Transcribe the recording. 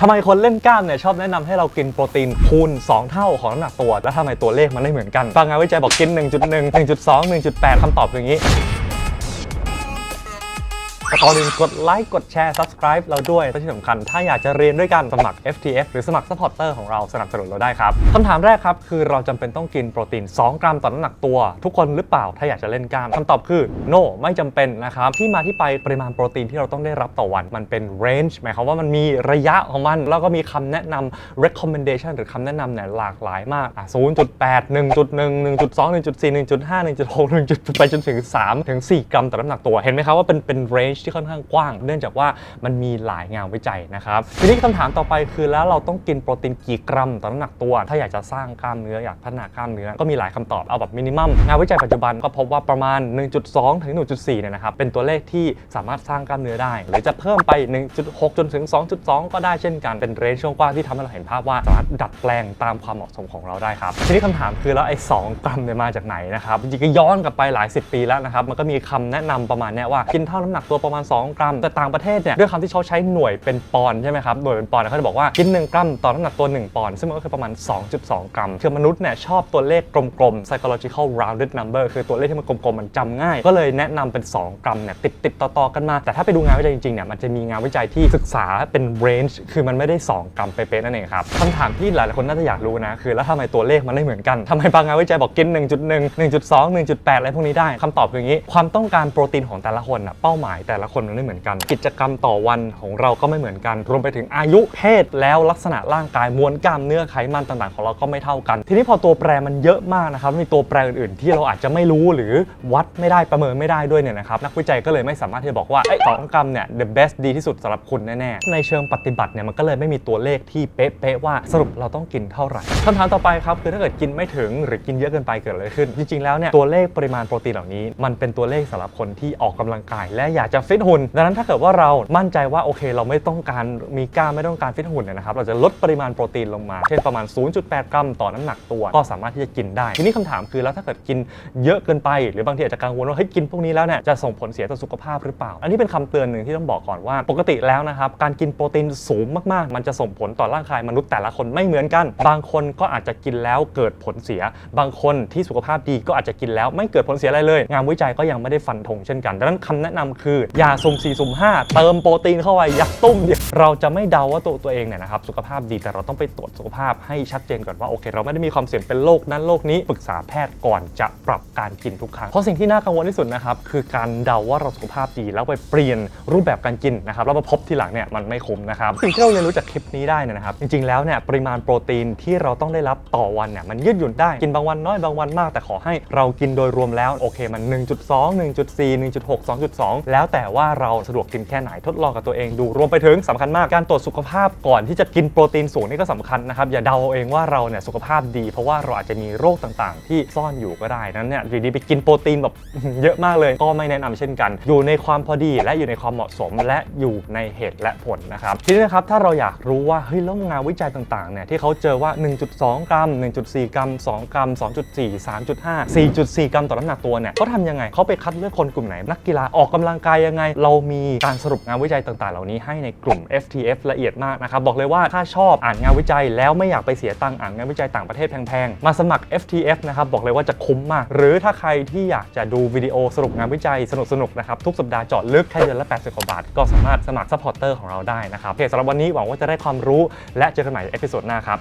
ทำไมคนเล่นกล้ามเนี่ยชอบแนะนำให้เรากินโปรตีนคูณ 2 เท่าของน้ำหนักตัว แล้วทำไมตัวเลขมันไม่เหมือนกัน บางงานวิจัยบอกกิน 1.1 1.2 1.8คำตอบคืออย่างนี้ ก่อนอื่นกดไลค์กดแชร์ subscribe เราด้วยและที่สำคัญ ถ้าอยากจะเรียนด้วยกันสมัคร FTF หรือสมัคร supporter ของเราสนับสนุนเราได้ครับคำถามแรกครับคือเราจำเป็นต้องกินโปรตีน 2 กรัมต่อน้ำหนักตัว ทุกคนหรือเปล่าถ้าอยากจะเล่นกล้ามคำตอบคือ no ไม่จำเป็นนะครับที่มาที่ไปปริมาณโปรตีนที่เราต้องได้รับต่อวันมันเป็น range หมายความว่ามันมีระยะของมัน แล้วก็มีคำแนะนำ recommendation หรือคำแนะนำเนี่ยหลากหลายมากอะ0.8 1.1 1.2 1.4 1.5 1.6 1.8จนถึง3ถึง4กรัมต่อน้ำหนักตัวเห็นไหมครับว่าเป็นเป็น range ที่ค่อนข้างกว้าง เนื่องจากว่ามันมีหลายงานวิจัยนะครับทีนี้คำถามต่อไปคือแล้วเราต้องกินโปรตีนกี่กรัมต่อน้ำหนักตัว ถ้าอยากจะสร้างกล้ามเนื้ออยากพัฒนากล้ามเนื้อก็มีหลายคำตอบเอาแบบมินิมัมงานวิจัยปัจจุบันก็พบว่าประมาณ 1.2 ถึง 1.4 เนี่ยนะครับเป็นตัวเลขที่สามารถสร้างกล้ามเนื้อได้ หรือจะเพิ่มไป 1.6 จนถึง 2.2 ก็ได้เช่นกันเป็นเรนจ์ช่วงกว้างที่ทำให้เราเห็นภาพว่าสามารถดัดแปลงตามความเหมาะสมของเราได้ครับทีนี้คำถามคือแล้วไอ้2กรัมเนี่ยมาจากไหนนะครับจริงๆก็ย้อนกลับไปหลาย 10 ปีแล้วนะครับมันก็มีคำแนะนำประมาณนี้ว่ากินเท่าน้ำหนักตัวประมาณ2 กรัม แต่ต่างประเทศเนี่ยด้วยคำที่เขาใช้หน่วยเป็นปอนด์ใช่ไหมครับหน่วยเป็นปอนด์เขาจะบอกว่ากิน 1 กรัมต่อน้ำหนักตัว 1 ปอนด์ซึ่งมันก็คือประมาณ 2.2 กรัม คือมนุษย์เนี่ยชอบตัวเลขกลมๆ psychological rounded number คือตัวเลขที่มันกลมๆมันจำง่าย ก็เลยแนะนำเป็น 2 กรัมเนี่ยติดติดๆต่อๆกันมา แต่ถ้าไปดูงานวิจัยจริงๆเนี่ยมันจะมีงานวิจัยที่ศึกษาเป็น range คือมันไม่ได้ 2 กรัมเป๊ะๆนั่นเองครับคำถามที่หลายๆคนน่าจะอยากรู้นะคือแล้วทำไมตัวเลขมันไม่เหมือนกันทำไมบางงานวิจัยบอกกิน 1.1 1.2 1.8อะไรพวกนี้ได้คำตอบคืออย่างนี้ ความต้องการโปรตีนของแต่ละคนนะเป้าหมายแต่ละคนมันไม่เหมือนกัน กิจกรรมต่อวันของเราก็ไม่เหมือนกัน รวมไปถึงอายุเพศแล้วลักษณะร่างกายมวลกล้ามเนื้อไขมันต่างๆ ของเราก็ไม่เท่ากัน ทีนี้พอตัวแปรมันเยอะมากนะครับมีตัวแปรอื่นๆ ที่เราอาจจะไม่รู้หรือวัดไม่ได้ประเมินไม่ได้ด้วยเนี่ยนะครับนักวิจัยก็เลยไม่สามารถที่จะบอกว่าไอ้สองกรัมเนี่ย the best ดีที่สุดสำหรับคุณแน่ๆในเชิงปฏิบัติเนี่ยมันก็เลยไม่มีตัวเลขที่เป๊ะๆว่าสรุปเราต้องกินเท่าไหร่คำถามต่อไปครับคือถ้าเกิดกินไม่ถึงหรือกินเยอะเกินไปเกิดอะไรขึ้น จริงๆแล้วเนี่ยตัวเลขปริมาณโปรตีนเหล่านี้ มันเป็นตัวเลขสำหรับคนที่ออกกำลังกาย และอยากจะฟิตหุ่นดังนั้นถ้าเกิดว่าเรามั่นใจว่าโอเค เราไม่ต้องการมีกล้ามไม่ต้องการฟิตหุ่นเนี่ยนะครับเราจะลดปริมาณโปรตีนลงมา เช่นประมาณ 0.8 กรัมต่อน้ำหนักตัว ก็สามารถที่จะกินได้ ทีนี้คำถามคือแล้วถ้าเกิดกินเยอะเกินไป หรือบางทีอาจจะกังวลว่าเฮ้ยกินพวกนี้แล้วเนี่ยจะส่งผลเสียต่อสุขภาพหรือเปล่า อันนี้เป็นคำเตือนหนึ่งที่ต้องบอกก่อนว่า ปกติแล้วนะครับการกินโปรตีนสูงมากๆ มันจะส่งผลต่อร่างกายมนุษย์แต่ละคนไม่เหมือนกัน บางคนก็อาจจะกินแล้วเกิดผลเสีย บางคนที่สุขภาพดีก็อาจจะกินแล้วไม่เกิดผลเสียอะไรเลย งานวิจัยก็ยังไม่ได้ฟันธงเช่นกันดังนั้นคำแนะนำคืออย่าสุ่มสี่สุ่มห้าเติมโปรตีนเข้าไปยัดตุ้มเดียวเราจะไม่เดาว่าตัวตัวเองเนี่ยนะครับสุขภาพดีแต่เราต้องไปตรวจสุขภาพให้ชัดเจนก่อนว่าโอเค เราไม่ได้มีความเสี่ยงเป็นโรคนั้นโรคนี้ปรึกษาแพทย์ก่อนจะปรับการกินทุกครั้งเพราะสิ่งที่น่ากังวลที่สุดนะครับคือการเดาว่าเราสุขภาพดีแล้วไปเปลี่ยนรูปแบบการกินนะครับแล้วมาพบทีหลังเนี่ยมันไม่คุ้มนะครับสิ่งที่เราเรียนรู้จากคลิปนี้ได้นยนะครับ จริงๆแล้วเนี่ยปริมาณโปรตีนที่เราต้องได้รับต่อวันเนี่ยมันยืดหยุ่นได้กินบางวันน้อยบางวันมาก แต่ขอให้เรากินโดยรวมแล้วโอเคมัน 1.2 1.4 1.6 2.2 แล้วแต่ว่าเราสะดวกกินแค่ไหนทดลองกับตัวเองดูรวมไปถึงสำคัญมากการตรวจสุขภาพก่อนที่จะกินโปรตีนสูงนี่ก็สำคัญนะครับอย่าเดาเอาเองว่าเราเนี่ยสุขภาพดี เพราะว่าเราอาจจะมีโรคต่างๆ ที่ซ่อนอยู่ก็ได้นั้นเนี่ยอยู่ดีไปกินโปรตีนแบบเยอะมากเลยก็ไม่แนะนำเช่นกัน อยู่ในความพอดีและอยู่ในความเหมาะสมและอยู่ในเหตุและผลนะครับทีนี้นะครับถ้าเราอยากรู้ว่าเฮ้ยแล้วงานวิจัยต่างๆเนี่ยที่เขาเจอว่า 1.2 กรัม 1.4 กรัม 2 กรัม 2.4 3.5 4.4 กรัมต่อน้ำหนักตัวเนี่ยเขาทำยังไงเขาไปคัดเลือกคนกลุ่มไหนนักกีฬาออกกำลังกายยังไง เรามีการสรุปงานวิจัยต่างๆ เหล่านี้ให้ในกลุ่ม FTF ละเอียดมากนะครับ บอกเลยว่าถ้าชอบอ่านงานวิจัย แล้วไม่อยากไปเสียตังค์อ่านงานวิจัยต่างประเทศแพงๆ มาสมัคร FTF นะครับ บอกเลยว่าจะคุ้มมาก หรือถ้าใครที่อยากจะดูวิดีโอสรุปงานวิจัยสนุกๆ นะครับ ทุกสัปดาห์เจาะลึกแค่เดือนละ 80กว่าบาท ก็สามารถสมัครซัพพอร์เตอร์ของเราได้นะครับโอเคสำหรับวันนี้หวังว่าจะได้ความรู้และเจอกันใหม่ในเอพิโซดหน้าครับ